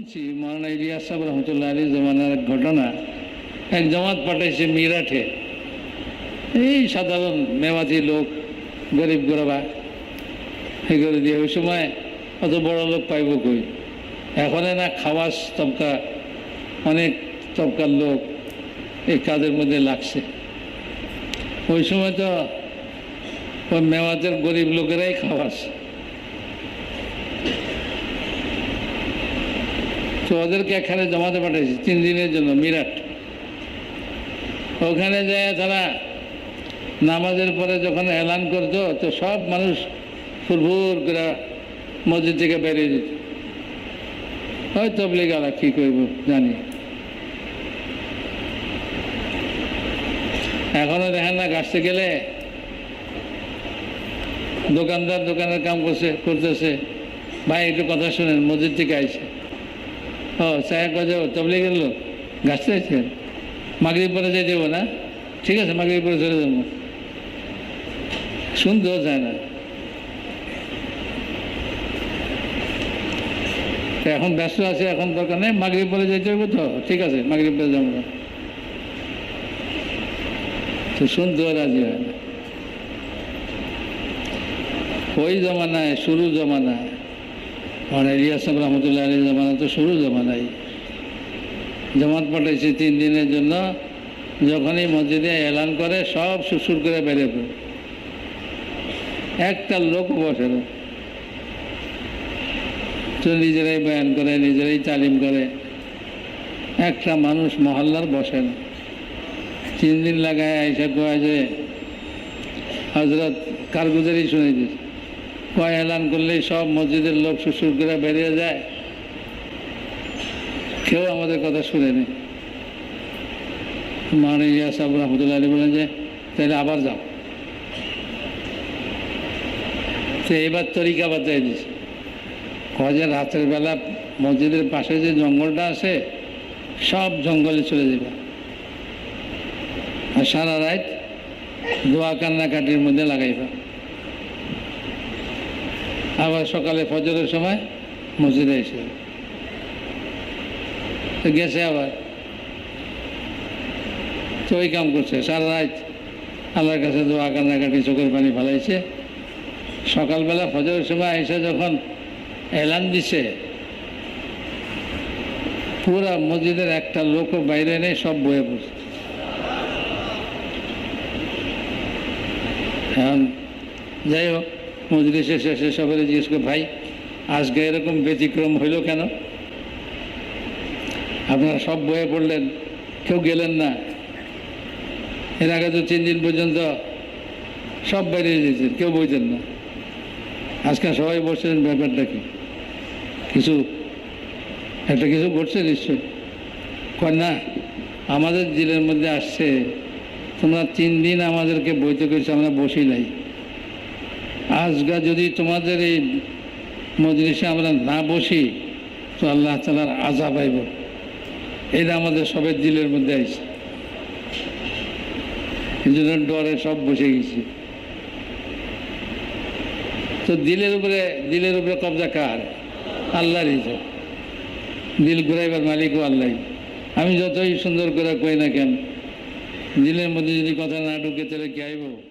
ইলিয়াস সাহেব রহমতুল্লাহ আলী জমানার এক ঘটনা। এক জামাত পাঠাইছে মিরাটে এই সাধারণ মেওয়াতি লোক, গরিব গরবা। এই করে দিয়ে ওই সময় অত বড় লোক পাইব কই? এখন না খাওয়াস তবকা, অনেক তবকার লোক এই কাজের মধ্যে লাগছে। ওই সময় তো ওই মেওয়াতের গরিব লোকেরাই খাওয়াস তো ওদেরকে এখানে জমাতে পাঠাইছি তিন দিনের জন্য, মিরাট। ওখানে যায় তারা নামাজের পরে যখন এলান করতো, তো সব মানুষ ফুরফুর করে মসজিদ থেকে বেরিয়ে যেত। ওই তবলিগ আলা কী করব জানি। এখনও দেখেন না গাছতে গেলে দোকানদার দোকানের কাম করছে, করতেছে। ভাই, একটু কথা শুনেন, মসজিদ থেকে আইছে। ও চায় কাজে তবলিগের লোক গাছতে আইছেন মাগরিব পরে যাই দেবো না? ঠিক আছে, মাগরিব পরে চলে যাব। শুনতেও চায় না। এখন ব্যস্ত আছে, এখন দরকার নেই। মাগরিব পরে যাইতে হইব তো? ঠিক আছে, মাগরিব পরে যাব না। তো শুনতেও রাজি হয় না। ওই জমানায়, শুরু জমানায়। মানে ইলিয়াস সাহেব রহমতুল্লাহ আলী জমানা তো শুরু জমানায় জামাত পাঠাইছে তিন দিনের জন্য। যখনই মসজিদে এলান করে, সব সুসুর করে বেড়ে পড়ে একটা লোক বসে তো নিজেরাই বয়ান করে, নিজেরাই তালিম করে। একটা মানুষ মহল্লার বসে না। তিন দিন লাগায় আইসা কয় যে হজরত কারগুজারি শুনে দিস কয় এলান করলেই সব মসজিদের লোক সুসুর করে বেরিয়ে যায়। কেউ আমাদের কথা শুনেনি। মানে ইয়া সাহেব আলী বলেন যে, তাহলে আবার যাও। তো এবার তরিকা বাতাই দিস যে রাতের বেলা মসজিদের পাশে যে জঙ্গলটা আছে, সব জঙ্গলে চলে যাবে। আর সারা রাত দোয়া কান্নাকাটির মধ্যে লাগাইবা। আবার সকালে ফজরের সময় মসজিদে এসে। গেছে আবার। তো ওই কাম করছে। সারা রাত আল্লাহর কাছে দোয়া কান্নাকাটি, চোখের পানি ফেলাইছে। সকালবেলা ফজরের সময় এসে যখন এলান দিছে, পুরা মসজিদের একটা লোকও বাইরে নেই, সব বয়ে পড়ছে। যাই হোক মজলিসে শেষে সবাই জিজ্ঞেস করে, ভাই, আজকে এরকম ব্যতিক্রম হইল কেন? আপনারা সব বয়ে পড়লেন, কেউ গেলেন না। এর আগে তো তিন দিন পর্যন্ত সব বেরিয়ে যেতেন কেউ বইতেন না। আজকে সবাই বসছেন, ব্যাপারটা কি? কিছু, একটা কিছু ঘটছে নিশ্চয়ই। কয়, না, আমাদের জেলের মধ্যে আসছে, তোমরা তিন দিন আমাদেরকে বইতে করেছ আমরা বসি নাই। আজগা যদি তোমাদের এই মজলিসে আমরা না বসি, তো আল্লাহ তালার আজা আইব। এটা আমাদের সবের দিলের মধ্যে জন্য ডরে সব বসে গেছি। তো দিলের উপরে দিলের উপরে কবজা কার? আল্লাহরই তো। দিল ঘুরাইবার মালিকও আল্লাহ আমি যতই সুন্দর করে কই না কেন, দিলের মধ্যে যদি কথা না ঢুকে তাহলে কি আইব?